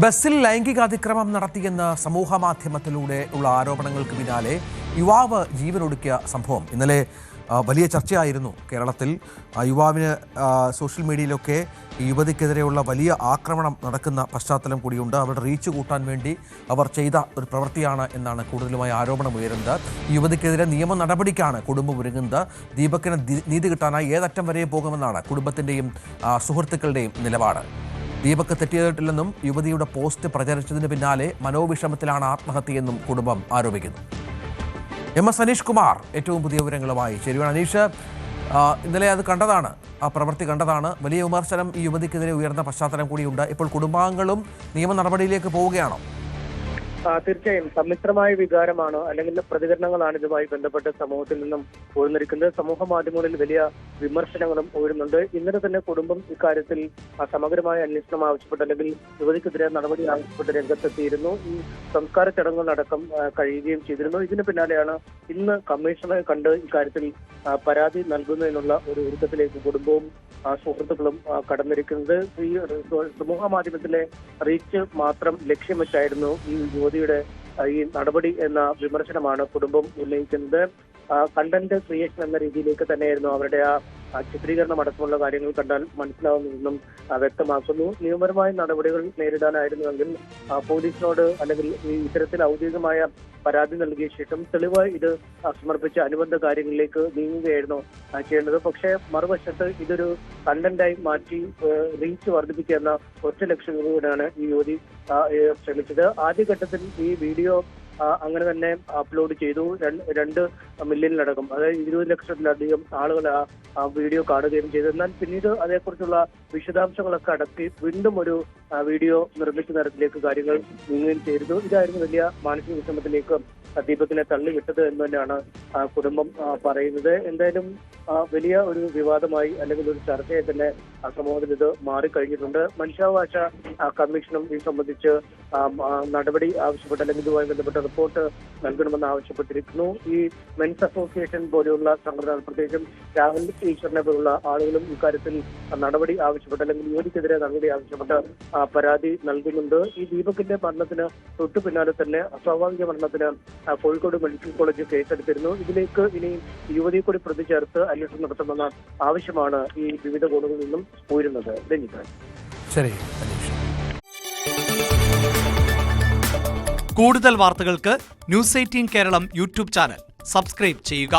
ബസ്സിൽ ലൈംഗികാതിക്രമം നടത്തിയെന്ന സമൂഹ മാധ്യമത്തിലൂടെ ഉള്ള ആരോപണങ്ങൾക്ക് പിന്നാലെ യുവാവ് ജീവനൊടുക്കിയ സംഭവം. ഇന്നലെ വലിയ ചർച്ചയായിരുന്നു കേരളത്തിൽ. യുവാവിന് സോഷ്യൽ മീഡിയയിലൊക്കെ യുവതിക്കെതിരെയുള്ള വലിയ ആക്രമണം നടക്കുന്ന പശ്ചാത്തലം കൂടിയുണ്ട്. അവരുടെ റീച്ച് കൂട്ടാൻ വേണ്ടി അവർ ചെയ്ത ഒരു പ്രവൃത്തിയാണ് എന്നാണ് കൂടുതലുമായി ആരോപണം ഉയരുന്നത്. യുവതിക്കെതിരെ നിയമ നടപടിക്കാണ് കുടുംബം ഒരുങ്ങുന്നത് ദീപക്കിന് നീതി കിട്ടാനായി ഏതറ്റം വരെ പോകുമെന്നാണ് കുടുംബത്തിന്റെയും സുഹൃത്തുക്കളുടെയും നിലപാട്. ദീപക്ക് തെറ്റിയതിട്ടില്ലെന്നും യുവതിയുടെ പോസ്റ്റ് പ്രചരിച്ചതിന് പിന്നാലെ മനോവിഷമത്തിലാണ് ആത്മഹത്യയെന്നും കുടുംബം ആരോപിക്കുന്നു. എം എസ് അനീഷ് കുമാർ ഏറ്റവും പുതിയ വിവരങ്ങളുമായി. ശരിയാണ് അനീഷ് ഇന്നലെ അത് കണ്ടതാണ്. ആ പ്രവൃത്തി കണ്ടതാണ്. വലിയ വിമർശനം ഈ യുവതിക്കെതിരെ ഉയർന്ന പശ്ചാത്തലം കൂടിയുണ്ട്. ഇപ്പോൾ കുടുംബാംഗങ്ങളും നിയമ നടപടിയിലേക്ക് പോവുകയാണോ? തീർച്ചയായും. സമ്മിശ്രമായ വികാരമാണ് അല്ലെങ്കിൽ പ്രതികരണങ്ങളാണ് ഇതുമായി ബന്ധപ്പെട്ട് സമൂഹത്തിൽ നിന്നും ഉയർന്നിരിക്കുന്നത് സമൂഹ മാധ്യമങ്ങളിൽ വലിയ വിമർശനങ്ങളും ഉയരുന്നുണ്ട്. ഇന്നലെ തന്നെ കുടുംബം ഇക്കാര്യത്തിൽ സമഗ്രമായ അന്വേഷണം ആവശ്യപ്പെട്ട്. അല്ലെങ്കിൽ യുവതിക്കെതിരെ നടപടി ആവശ്യപ്പെട്ട് രംഗത്തെത്തിയിരുന്നു. ഈ സംസ്കാര ചടങ്ങുകളടക്കം കഴിയുകയും ചെയ്തിരുന്നു. ഇതിന് പിന്നാലെയാണ് ഇന്ന് കമ്മീഷണറെ കണ്ട് ഇക്കാര്യത്തിൽ പരാതി നൽകുന്നതിനുള്ള ഒരു ഒരുക്കത്തിലേക്ക് കുടുംബവും സുഹൃത്തുക്കളും കടന്നിരിക്കുന്നത്. ഈ സമൂഹ മാധ്യമത്തിലെ റീച്ച് മാത്രം ലക്ഷ്യം വെച്ചായിരുന്നു ഈ യുവതിയുടെ ഈ നടപടി എന്ന വിമർശനമാണ് കുടുംബം ഉന്നയിക്കുന്നത്. കണ്ടന്റ് ക്രിയേഷൻ എന്ന രീതിയിലേക്ക് തന്നെയായിരുന്നു അവരുടെ ആ ചിത്രീകരണം അടക്കമുള്ള കാര്യങ്ങൾ കണ്ടാൽ മനസ്സിലാവുന്നതെന്നും വ്യക്തമാക്കുന്നു. നിയമപരമായ നടപടികൾ നേരിടാനായിരുന്നുവെങ്കിൽ പോലീസിനോട് അല്ലെങ്കിൽ ഇത്തരത്തിൽ ഔദ്യോഗികമായ പരാതി നൽകിയ ശേഷം തെളിവായി ഇത് സമർപ്പിച്ച അനുബന്ധ കാര്യങ്ങളിലേക്ക് നീങ്ങുകയായിരുന്നു ചെയ്യേണ്ടത്. പക്ഷേ മറുവശത്ത് ഇതൊരു കണ്ടന്റായി മാറ്റി റീച്ച് വർദ്ധിപ്പിക്കുക എന്ന ഒറ്റ ലക്ഷ്യത്തോടെയാണ് ഈ യുവതി ശ്രമിച്ചത്. ആദ്യഘട്ടത്തിൽ ഈ വീഡിയോ അങ്ങനെ തന്നെ അപ്ലോഡ് ചെയ്തു. രണ്ട് മില്യനിലടക്കം അതായത് ഇരുപത് ലക്ഷത്തിലധികം ആളുകൾ ആ വീഡിയോ കാണുകയും ചെയ്തു. എന്നാൽ പിന്നീട് അതേക്കുറിച്ചുള്ള വിശദാംശങ്ങളൊക്കെ അടക്കി വീണ്ടും ഒരു വീഡിയോ നിർമ്മിച്ച തരത്തിലേക്ക് കാര്യങ്ങൾ നീങ്ങുകയും ചെയ്തിരുന്നു. ഇതായിരുന്നു വലിയ മാനസിക വിഷമത്തിലേക്ക് ദീപത്തിനെ തള്ളിവിട്ടത് എന്ന് തന്നെയാണ് കുടുംബം പറയുന്നത്. എന്തായാലും വലിയ ഒരു വിവാദമായി അല്ലെങ്കിൽ ഒരു ചർച്ചയായി തന്നെ സമൂഹത്തിൽ ഇത് മാറിക്കഴിഞ്ഞിട്ടുണ്ട്. മനുഷ്യാവകാശ കമ്മീഷനും ഇത് സംബന്ധിച്ച് നടപടി ആവശ്യപ്പെട്ട് അല്ലെങ്കിൽ ഇതുമായി ബന്ധപ്പെട്ട റിപ്പോർട്ട് നൽകണമെന്ന് ആവശ്യപ്പെട്ടിരിക്കുന്നു. ഈ മെൻസ് അസോസിയേഷൻ പോലെയുള്ള സംഘടന പ്രത്യേകിച്ചും രാഹുൽ ഈശ്വറിനെ പോലുള്ള ആളുകളും ഇക്കാര്യത്തിൽ നടപടി ആവശ്യപ്പെട്ട് അല്ലെങ്കിൽ യുവതിക്കെതിരെ നടപടി ആവശ്യപ്പെട്ട് പരാതി നൽകുന്നുണ്ട്. ഈ ദീപകിന്റെ മരണത്തിന് തൊട്ടു പിന്നാലെ തന്നെ അസ്വാഭാവിക മരണത്തിന് കോഴിക്കോട് മെഡിക്കൽ കോളേജ് കേസെടുത്തിരുന്നു. ഇതിലേക്ക് ഇനി യുവതിയെ കൂടി പ്രതി ചേർത്ത് അന്വേഷണം നടത്തണമെന്ന ആവശ്യമാണ് ഈ വിവിധ കോണുകളിൽ നിന്നും ഉയരുന്നത്. ശരി കൂടുതൽ വാർത്തകൾക്ക് news eighteen Keralam YouTube channel. Subscribe ചെയ്യുക.